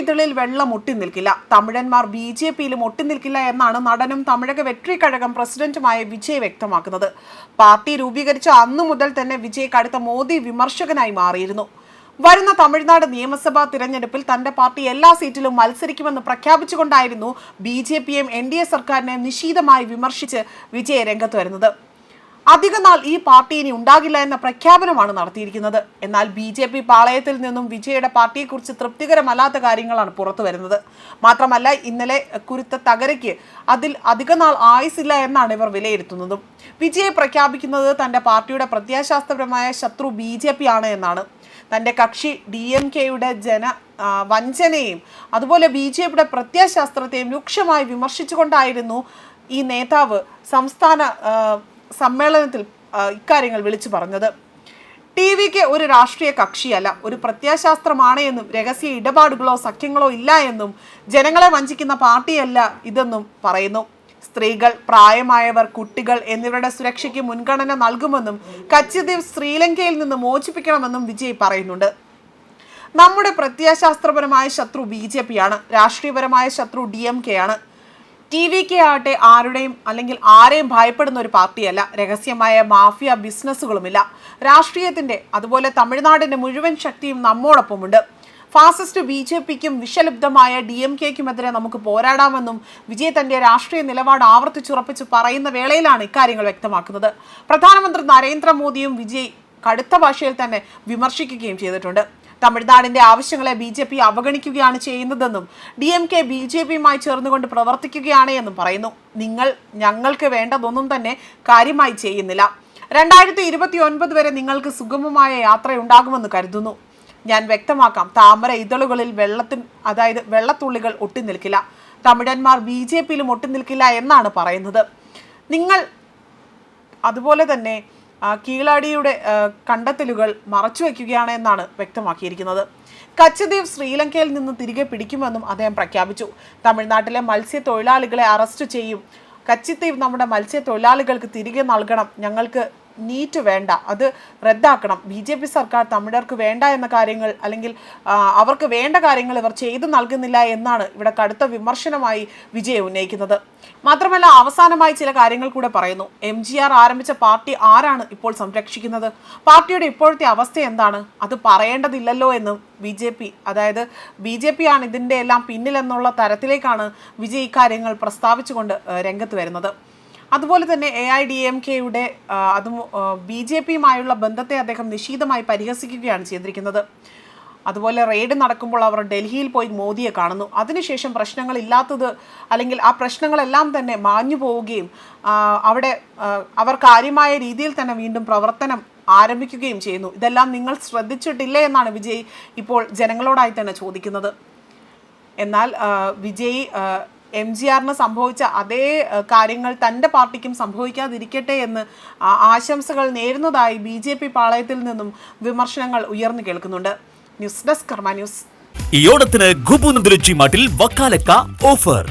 ഇതളിൽ വെള്ളം ഒട്ടി നിൽക്കില്ല തമിഴന്മാർ ബി ജെ പിയിലും ഒട്ടി നിൽക്കില്ല എന്നാണ് നടനും തമിഴക വെട്രി കഴകം പ്രസിഡന്റുമായ വിജയ് വ്യക്തമാക്കുന്നത്. പാർട്ടി രൂപീകരിച്ച അന്നു മുതൽ തന്നെ വിജയ് കടുത്ത മോദി വിമർശകനായി മാറിയിരുന്നു. വരുന്ന തമിഴ്നാട് നിയമസഭാ തിരഞ്ഞെടുപ്പിൽ തന്റെ പാർട്ടി എല്ലാ സീറ്റിലും മത്സരിക്കുമെന്ന് പ്രഖ്യാപിച്ചുകൊണ്ടായിരുന്നു ബി ജെ പിയും എൻ ഡി എ സർക്കാരിനെ നിശീതമായി വിമർശിച്ച് വിജയ് രംഗത്ത് വരുന്നത്. അധിക നാൾ ഈ പാർട്ടി ഇനി ഉണ്ടാകില്ല എന്ന പ്രഖ്യാപനമാണ് നടത്തിയിരിക്കുന്നത്. എന്നാൽ ബി ജെ പി പാളയത്തിൽ നിന്നും വിജയുടെ പാർട്ടിയെക്കുറിച്ച് തൃപ്തികരമല്ലാത്ത കാര്യങ്ങളാണ് പുറത്തു വരുന്നത്. മാത്രമല്ല ഇന്നലെ കുരുത്ത തകരയ്ക്ക് അതിൽ അധികനാൾ ആയുസില്ല എന്നാണ് ഇവർ വിലയിരുത്തുന്നതും. വിജയെ പ്രഖ്യാപിക്കുന്നത് തന്റെ പാർട്ടിയുടെ പ്രത്യാശാസ്ത്രപരമായ ശത്രു ബി ജെ പി ആണ് എന്നാണ്. തന്റെ കക്ഷി ഡി എം കെയുടെ ജന വഞ്ചനയും അതുപോലെ ബി ജെ പിയുടെ പ്രത്യയശാസ്ത്രത്തെയും രൂക്ഷമായി വിമർശിച്ചുകൊണ്ടായിരുന്നു ഈ നേതാവ് സംസ്ഥാന സമ്മേളനത്തിൽ ഇക്കാര്യങ്ങൾ വിളിച്ചു പറഞ്ഞത്. ടി വിക്ക് ഒരു രാഷ്ട്രീയ കക്ഷിയല്ല ഒരു പ്രത്യയശാസ്ത്രമാണ് എന്നും രഹസ്യ ഇടപാടുകളോ സഖ്യങ്ങളോ ഇല്ല എന്നും ജനങ്ങളെ വഞ്ചിക്കുന്ന പാർട്ടിയല്ല ഇതെന്നും പറയുന്നു. സ്ത്രീകൾ പ്രായമായവർ കുട്ടികൾ എന്നിവരുടെ സുരക്ഷയ്ക്ക് മുൻഗണന നൽകുമെന്നും കച്ചിദ്വീപ് ശ്രീലങ്കയിൽ നിന്ന് മോചിപ്പിക്കണമെന്നും വിജയ് പറയുന്നുണ്ട്. നമ്മുടെ പ്രത്യയശാസ്ത്രപരമായ ശത്രു ബി ജെ പി ആണ് രാഷ്ട്രീയപരമായ ശത്രു ഡി എം കെ ആണ്. ടി വി കെ ആകട്ടെ ആരുടെയും അല്ലെങ്കിൽ ആരെയും ഭയപ്പെടുന്ന ഒരു പാർട്ടിയല്ല. രഹസ്യമായ മാഫിയ ബിസിനസ്സുകളുമില്ല. രാഷ്ട്രീയത്തിന്റെ അതുപോലെ തമിഴ്നാടിന്റെ മുഴുവൻ ശക്തിയും നമ്മോടൊപ്പമുണ്ട്. ഫാസിസ്റ്റ് ബി ജെ പിക്കും വിഷലിപ്തമായ ഡി എം കെക്കുമെതിരെ നമുക്ക് പോരാടാമെന്നും വിജയ് തന്റെ രാഷ്ട്രീയ നിലപാട് ആവർത്തിച്ചുറപ്പിച്ച് പറയുന്ന വേളയിലാണ് ഇക്കാര്യങ്ങൾ വ്യക്തമാക്കുന്നത്. പ്രധാനമന്ത്രി നരേന്ദ്രമോദിയും വിജയ് കടുത്ത ഭാഷയിൽ തന്നെ വിമർശിക്കുകയും ചെയ്തിട്ടുണ്ട്. തമിഴ്നാടിന്റെ ആവശ്യങ്ങളെ ബി ജെ പി അവഗണിക്കുകയാണ് ചെയ്യുന്നതെന്നും D M K B J പിയുമായി ചേർന്നുകൊണ്ട് പ്രവർത്തിക്കുകയാണ് എന്നും പറയുന്നു. നിങ്ങൾ ഞങ്ങൾക്ക് വേണ്ടതൊന്നും തന്നെ കാര്യമായി ചെയ്യുന്നില്ല. രണ്ടായിരത്തി ഇരുപത്തി ഒൻപത് വരെ നിങ്ങൾക്ക് സുഗമമായ യാത്രയുണ്ടാകുമെന്ന് കരുതുന്നു. ഞാൻ വ്യക്തമാക്കാം താമര ഇതളുകളിൽ വെള്ളത്തിൻ അതായത് വെള്ളത്തുള്ളികൾ ഒട്ടി നിൽക്കില്ല. തമിഴന്മാർ ബി ജെ പിയിലും ഒട്ടി നിൽക്കില്ല എന്നാണ് പറയുന്നത്. നിങ്ങൾ അതുപോലെ തന്നെ കീഴാടിയുടെ കണ്ടെത്തലുകൾ മറച്ചുവെക്കുകയാണ് എന്നാണ് വ്യക്തമാക്കിയിരിക്കുന്നത്. കച്ചദ്വീപ് ശ്രീലങ്കയിൽ നിന്ന് തിരികെ പിടിക്കുമെന്നും അദ്ദേഹം പ്രഖ്യാപിച്ചു. തമിഴ്നാട്ടിലെ മത്സ്യത്തൊഴിലാളികളെ അറസ്റ്റ് ചെയ്യും. കച്ചിദ്വീപ് നമ്മുടെ മത്സ്യത്തൊഴിലാളികൾക്ക് തിരികെ നൽകണം. ഞങ്ങൾക്ക് നീറ്റ് വേണ്ട. അത് റദ്ദാക്കണം. ബി ജെ പി സർക്കാർ തമിഴർക്ക് വേണ്ട എന്ന കാര്യങ്ങൾ അല്ലെങ്കിൽ അവർക്ക് വേണ്ട കാര്യങ്ങൾ ഇവർ ചെയ്തു നൽകുന്നില്ല എന്നാണ് ഇവിടെ കടുത്ത വിമർശനമായി വിജയ് ഉന്നയിക്കുന്നത്. മാത്രമല്ല അവസാനമായി ചില കാര്യങ്ങൾ കൂടെ പറയുന്നു. എം ജി ആർ ആരംഭിച്ച പാർട്ടി ആരാണ് ഇപ്പോൾ സംരക്ഷിക്കുന്നത്? പാർട്ടിയുടെ ഇപ്പോഴത്തെ അവസ്ഥ എന്താണ്? അത് പറയേണ്ടതില്ലല്ലോ എന്നും ബി ജെ പി അതായത് ബി ജെ പി ആണ് ഇതിന്റെ എല്ലാം പിന്നിലെന്നുള്ള തരത്തിലേക്കാണ് വിജയ് ഇക്കാര്യങ്ങൾ പ്രസ്താവിച്ചുകൊണ്ട് രംഗത്ത് വരുന്നത്. അതുപോലെ തന്നെ എ ഐ ഡി എം കെയുടെ അതും ബി ജെ പിയുമായുള്ള ബന്ധത്തെ അദ്ദേഹം നിശീതമായി പരിഹസിക്കുകയാണ് ചെയ്തിരിക്കുന്നത്. അതുപോലെ റെയ്ഡ് നടക്കുമ്പോൾ അവർ ഡൽഹിയിൽ പോയി മോദിയെ കാണുന്നു. അതിനുശേഷം പ്രശ്നങ്ങൾ ഇല്ലാത്തത് അല്ലെങ്കിൽ ആ പ്രശ്നങ്ങളെല്ലാം തന്നെ മാഞ്ഞു പോവുകയും അവിടെ അവർ കാര്യമായ രീതിയിൽ തന്നെ വീണ്ടും പ്രവർത്തനം ആരംഭിക്കുകയും ചെയ്യുന്നു. ഇതെല്ലാം നിങ്ങൾ ശ്രദ്ധിച്ചിട്ടില്ലേ എന്നാണ് വിജയ് ഇപ്പോൾ ജനങ്ങളോടായി തന്നെ ചോദിക്കുന്നത്. എന്നാൽ വിജയ് എം ജി ആറിന് സംഭവിച്ച അതേ കാര്യങ്ങൾ തന്റെ പാർട്ടിക്കും സംഭവിക്കാതിരിക്കട്ടെ എന്ന് ആശംസകൾ നേരുന്നതായി ബി ജെ പി പാളയത്തിൽ നിന്നും വിമർശനങ്ങൾ ഉയർന്നു കേൾക്കുന്നുണ്ട്. News desk Karma news. ഈ ഓണത്തിന് ഗുബു മാട്ടിൽ വക്കാലക്ക ഓഫർ.